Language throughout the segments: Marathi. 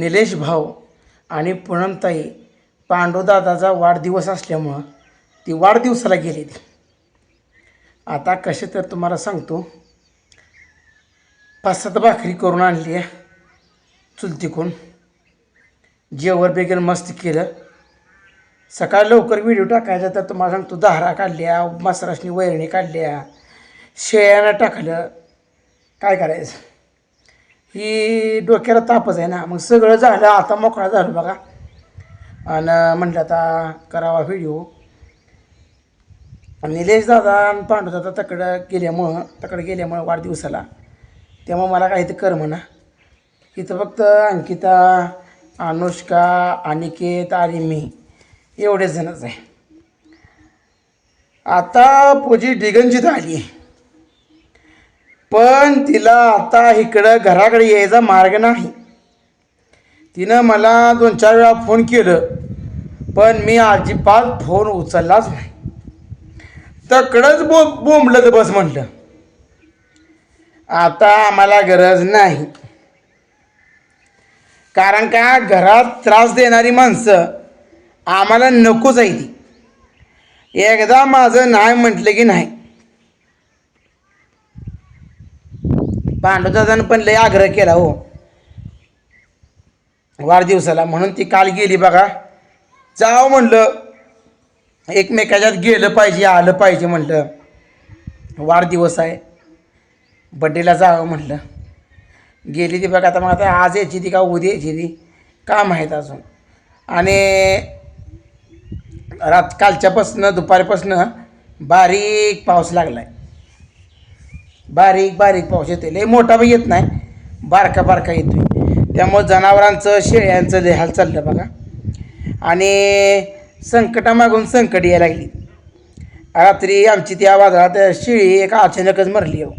निलेश भाऊ आणि पूनमताई पांडुदादाचा वाढदिवस असल्यामुळं ती वाढदिवसाला गेली आता कसे तर तुम्हाला सांगतो पाच सात भाकरी करून आणली आहे चुलतीकून जेवर वगैरे मस्त केलं. सकाळी लवकर व्हिडिओ टाकायचा तर तुम्हाला सांगतो दहारा काढल्या मसराशनी वैरणी काढल्या शेळ्यानं टाकलं. काय करायचं? ही डोक्याला तापच आहे ना. मग सगळं झालं आता मोकळा झालं बघा. आणि म्हटलं आता करावा व्हिडिओ निलेश दादा आणि पांडू दादा तकडं गेल्यामुळं तकडं गेल्यामुळं वाढदिवसाला तेव्हा मला काही ते कर म्हणा. इथं फक्त अंकिता अनुष्का अनिकेत आणि मी एवढेच जणच आहे. आता पूजी डिगंजीत आली आहे. पण तिला आता इकडं घराकडे यायचा मार्ग नाही. तिनं मला दोन चार वेळा फोन केलं पण मी अजिबात फोन उचललाच नाही. तकडंच बो बोंबलं तर बस म्हटलं. आता आम्हाला गरज नाही. कारण का घरात त्रास देणारी माणसं आम्हाला नकोच आहे ती. एकदा माझं नाही म्हटलं की नाही पांडुदादानं पण लय आग्रह केला हो. वाढदिवसाला. म्हणून ती काल गेली बघा. जाव म्हणलं. एकमेकाच्यात गेलं पाहिजे आलं पाहिजे म्हटलं वाढदिवस आहे. बड्डेला जावं म्हटलं गेली ती बघा आता मग आता आज यायची ती का उद्या यायची ती? काम आहेत अजून. आणि रात कालच्यापासनं दुपारपासनं बारीक पाऊस लागला आहे बारीक बारीक पाऊस येतो लय मोठा बी येत नाही. बारका बारका येतोय. त्यामुळं जनावरांचं शेळ्यांचं लय हाल चाललं बघा. आणि संकटामागून संकट यायला लागली. रात्री आमची त्या वादळात शिळी एक अचानकच मरली हो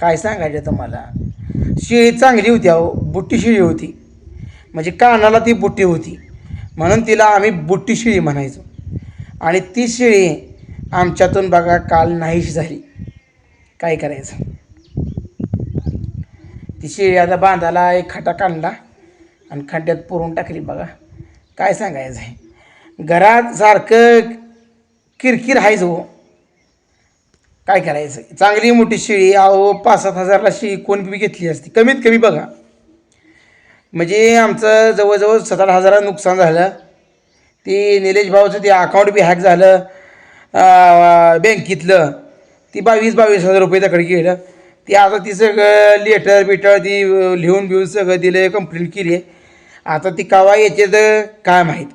काय सांगायचं तुम्हाला? शिळी चांगली होती अहो बुट्टी शिळी होती. म्हणजे कानाला ती बुट्टी होती. म्हणून तिला आम्ही बुट्टी शिळी म्हणायचो. आणि ती शेळी आमच्यातून बघा काल नाहीशी झाली. काय करायचं? ती शेळी आता बांधाला एक खटा काढला आणि खड्ड्यात पुरून टाकली बघा. काय सांगायचं आहे घरात सारखं किरकिर आहेच हो. काय करायचं चांगली मोठी शेळी अहो पाच सात हजारला शेळी कोण बी घेतली असती. कमीत कमी बघा. म्हणजे आमचं जवळजवळ सात आठ हजारा नुकसान झालं. ती निलेश भाऊचं ते अकाउंट बी हॅक झालं. बँकेतलं. ती बावीस बावीस हजार रुपये त्याकडे गेलं. ती आता ती सगळं लेटर बिटर ती लिहून बिहून सगळं दिलं कंप्लेंट केली आहे आता ती कावा याचे तर काय माहीत.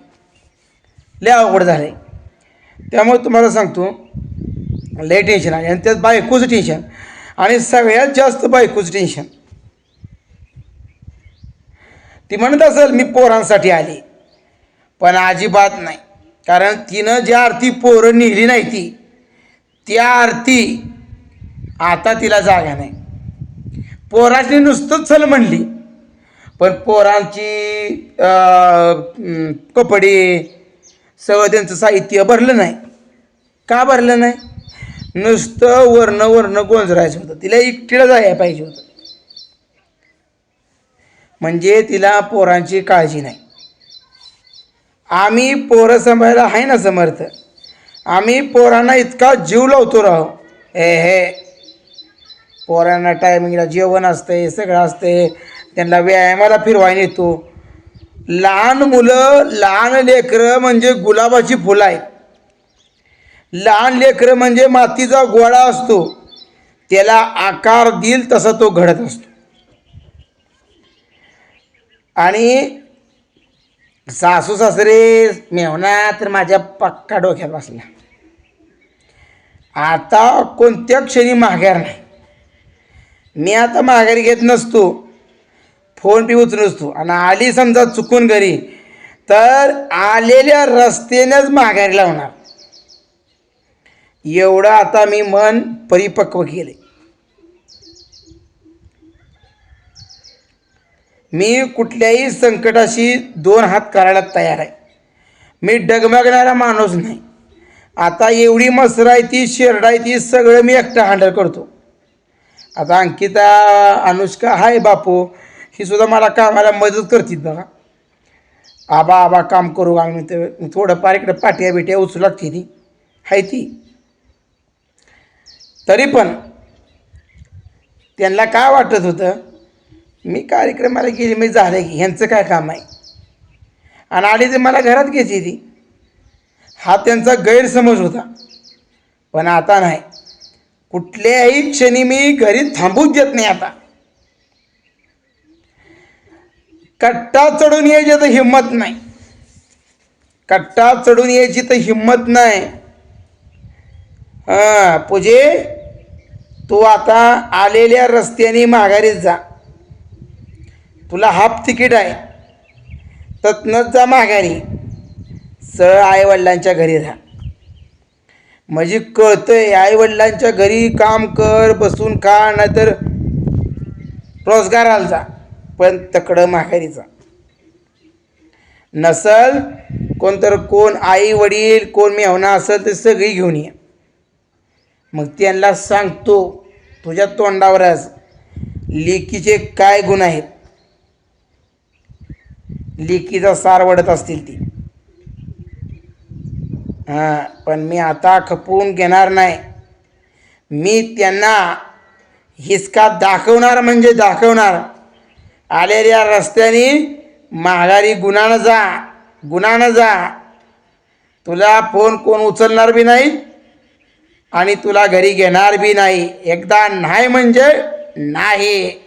लय अवघड झालं आहे त्यामुळे तुम्हाला सांगतो लय टेन्शन आहे. आणि त्यात बायकोचं टेन्शन आणि सगळ्यात जास्त बायकोचं टेन्शन ती म्हणत असेल मी पोरांसाठी आली. पण अजिबात नाही. कारण तिनं ज्या आरती पोरं नेली नाही ती त्या आरती आता तिला जागा नाही. पोराची नुसतंच चल म्हणली. पण पोरांची कपडे सगळं त्यांचं साहित्य भरलं नाही. का भरलं नाही? नुसतं वर्ण वर्ण गोंजरायचं होतं. तिला एकटीला जायला पाहिजे होतं. म्हणजे तिला पोरांची काळजी नाही. आम्ही पोरं सांभाळायला आहे ना समर्थ? आम्ही पोरांना इतका जीव लावतो राहो हे हे. पोरांना टायमिंगला जेवण असते सगळं असते त्यांना व्यायामाला फिरवायला येतो. लहान मुलं लहान लेकरं म्हणजे गुलाबाची फुलं आहेत. लहान लेकरं म्हणजे मातीचा गोळा असतो. त्याला आकार देईल तसा तो घडत असतो. आणि सासू सासरे मेवना तर माझ्या पक्का डोक्यात बसला आता कोणत्या क्षणी माघार नाही? मी आता माघारी घेत नसतो. फोन बी उचलून नसतो. आणि आली समजा चुकून घरी तर आलेल्या रस्त्यानेच माघारी लावणार. एवढं आता मी मन परिपक्व केले मी कुठल्याही संकटाशी दोन हात करायला तयार आहे. मी डगमगणारा माणूस नाही. आता एवढी मसर आहे ती शेरड आहे ती सगळं मी एकटा हँडल करतो. आता अंकिता अनुष्का हाय बापू ही सुद्धा मला कामाला मदत करतील बघा. आबा आबा काम करू आम्ही तर. थोडंफार इकडे पाट्या बिट्या उचलू लागते ती. हाय ती. तरी पण त्यांना काय वाटत होतं? मी कार्यक्रमाला गेली मी झालं की ह्यांचं काय काम आहे? आणि आली ते मला घरात घ्यायची ती. हा त्यांचा गैरसमज होता. पण आता नाही. कुठल्याही क्षणी मी घरी थांबूच देत नाही आता. कट्टा चढून यायची तर हिंमत नाही. कट्टा चढून यायची तर हिंमत नाही. हां पूजे तू आता आलेल्या रस्त्याने माघारीच जा. तुला हाफ तिकीट आहे. तत्नच जा माघारी. सरळ आईवडिलांच्या घरी राहा. म्हणजे कळतंय आईवडिलांच्या घरी काम कर बसून खा नाहीतर रोजगाराला जा पण तकडं माघारी जा. नसल कोणतर कोण आई वडील कोण मेहना असेल तर सगळी घेऊन ये. मग त्यांना सांगतो तुझ्या तोंडावरच लेकीचे काय गुण आहेत? लेकीचा सार वडत असतील ती. हां पण मी आता खपवून घेणार नाही. मी त्यांना हिसका दाखवणार म्हणजे दाखवणार. आलेल्या रस्त्याने माघारी गुणानं जा गुणानं जा. तुला फोन कोण उचलणार बी नाही आणि तुला घरी घेणार बी नाही. एकदा नाही म्हणजे नाही.